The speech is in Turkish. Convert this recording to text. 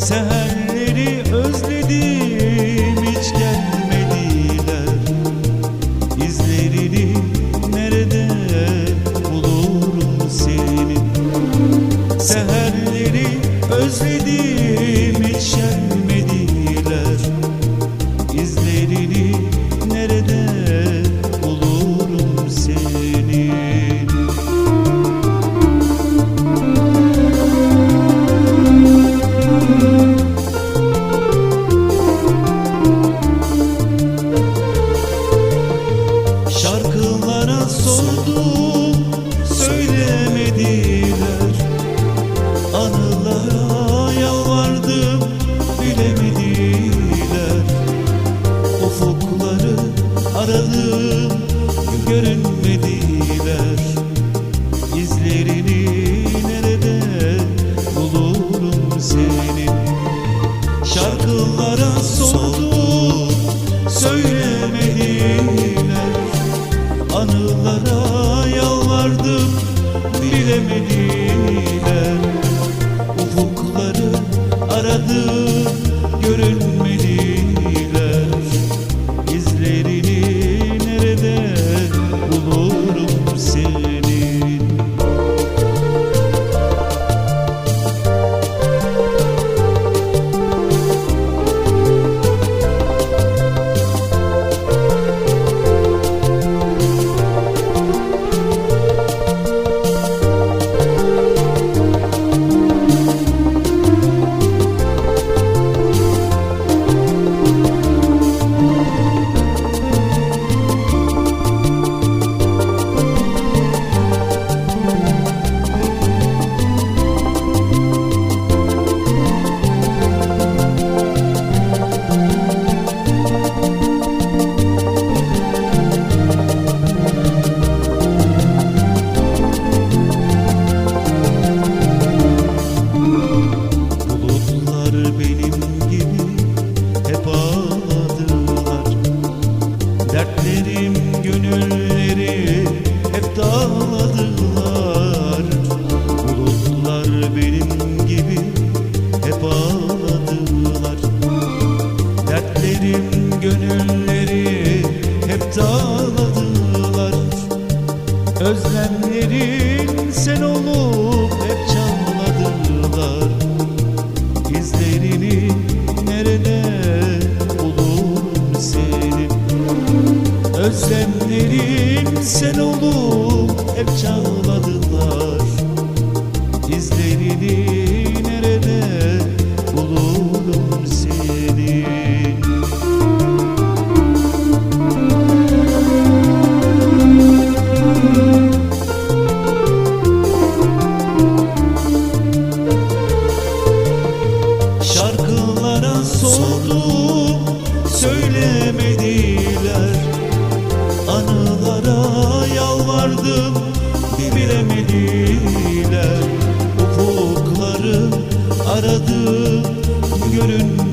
Seherleri özledim hiç gelmediler. İzlerini nerede bulurum senin? Seherleri özledim Anılara yalvardım bilemediler. Ufukları aradım görünmediler İzlerini nerede bulurum senin? Şarkılara sordum söylemediler. Anılara yalvardım bilemediler Özlemlerin sen olup hep çağladılar İzlerini yalvardım bilemediler. Ufukları aradım görünmediler